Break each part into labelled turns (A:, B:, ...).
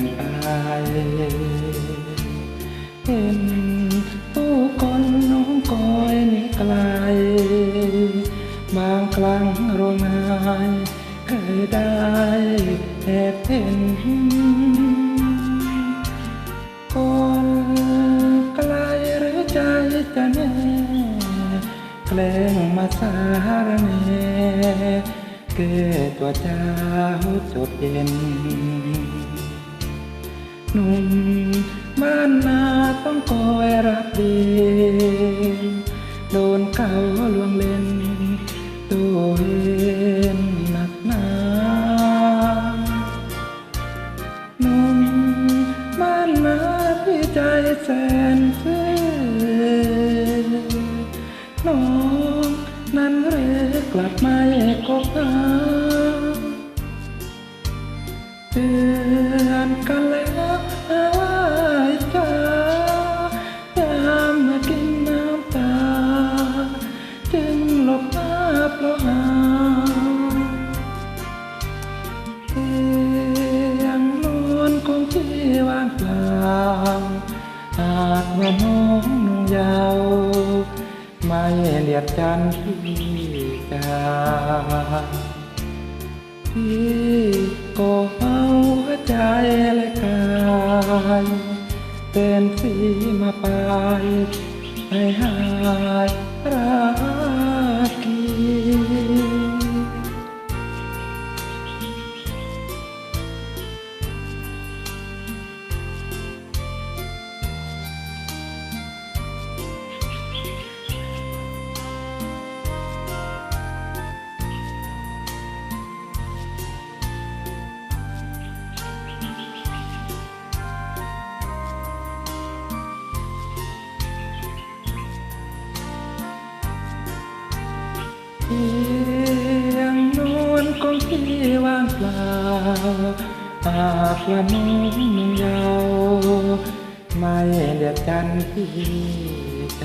A: เปลี่ยนไปเห็นผู้คนน้องคอยนี่ไกล บางครั้งร้องไห้เคยได้แอบเห็นคนไกลหรือใจจะแน่แกล้งมาสารเนเกตัวเจ้าจดเย็น หนุ่มบ้านนาต้องคอยรับดีโดนเขาลวงเล่นตัวเองหนักหนาหนุ่มบ้านนาพี่ใจแสนซื่อน้องนั้นเรกลับไม่คบหาเตือนกัน ดจันพี่จาพี่ก็เอาหัวใจและกายเป็นสีมาปลายให้หายรัก เพียงนวนของพี่ว่างเปล่าหากว่าน้องนุ่งยาวไม่เลียดกันพี่ใจ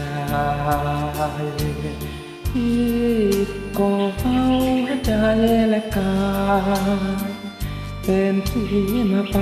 A: พี่ก็เอาใจและกายเป็นสีมาป